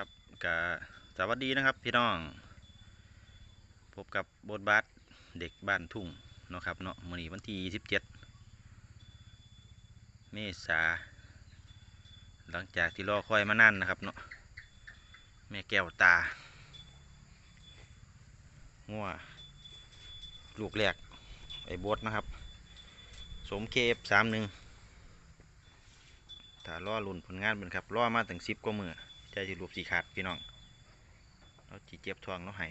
ครับกะสวัสดีนะครับพี่น้อง พบกับบทบาทเด็กบ้านทุ่งเนาะครับเนาะมื้อนี้วันที่27เมษาหลังจากที่รอคอยมานานนะครับเนาะแม่แก้วตางัวลูกแรกไอ้บดนะครับ สมเคฟสามหนึ่งถ้ารอลุ่นผลงานเป็นครับรอมาถึงสิบกว่ามือ ใจสิรูปสีขาดพี่น้องเราจีเจ็บท้องเราให้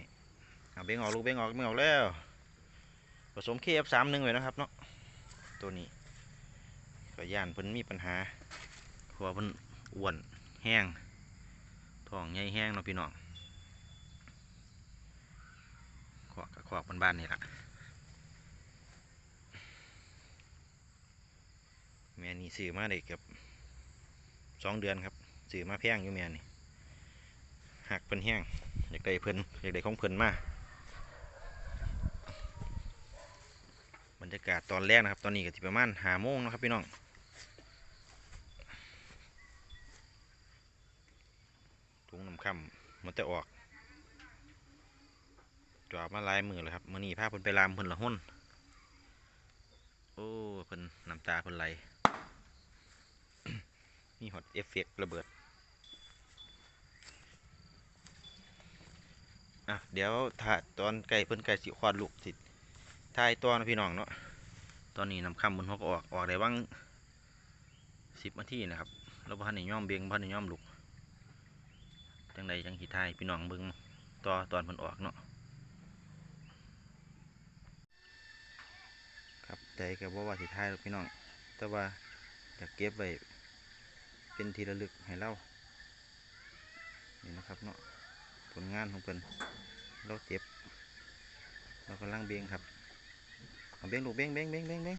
เอาเบ่งออกลูกเบ่งออกเบ่งออกแล้ว ผสมเคฟสามหนึ่งเลยนะครับเนาะตัวนี้ก็ย่านเพิ่นมีปัญหาเพราะว่าเพิ่นอ้วนแห้งท้องใหญ่แห้งเนาะพี่น้องขวากขวากบ้านๆนี่ละแม่นี่ซื้อมาได้เกือบสองเดือนครับซื้อมาแพงอยู่แม่นี่ หักเพิ่นแห้งอยากได้เพิ่นอยากได้ของเพิ่นมาบรรยากาศตอนแรกนะครับ ตอนนี้ก็ที่ประมาณหาโมงนะครับพี่น้องถุงน้ำค่ำมันจะออกจอบมาลายมือเลยครับมื่อนี้พาเพิ่นไปลามเพิ่นละหุ่นโอ้เพิ่นน้ำตาเพิ่นไหลมีฮอตเอฟเฟกระเบิด อะเดี๋ยวถ้ายตอนไก่เพิ่นไก่สิคลอดลูกสิทายตัวนพี่น้องเนาะตอนนี้น้ำคำบนหกออกออกได้บ้างสิบนาทีนะครับแล้วพันในย่อมเบียงพันในย่อมลุกจังใดจังขีทายพี่น้องเบิ่งต่อตอนเพิ่นออกเนาะครับใจก็บ่ว่าสิทายหรอกพี่น้อง แต่ว่าอยากเก็บไว้เป็นทีระลึกให้เล่านี่นะครับเนาะ ผลงานของเพิ่นเราเจ็บ เรากำลังเบ่งครับเบ่งลูกเบ่งเบ่งเบงเบงเบง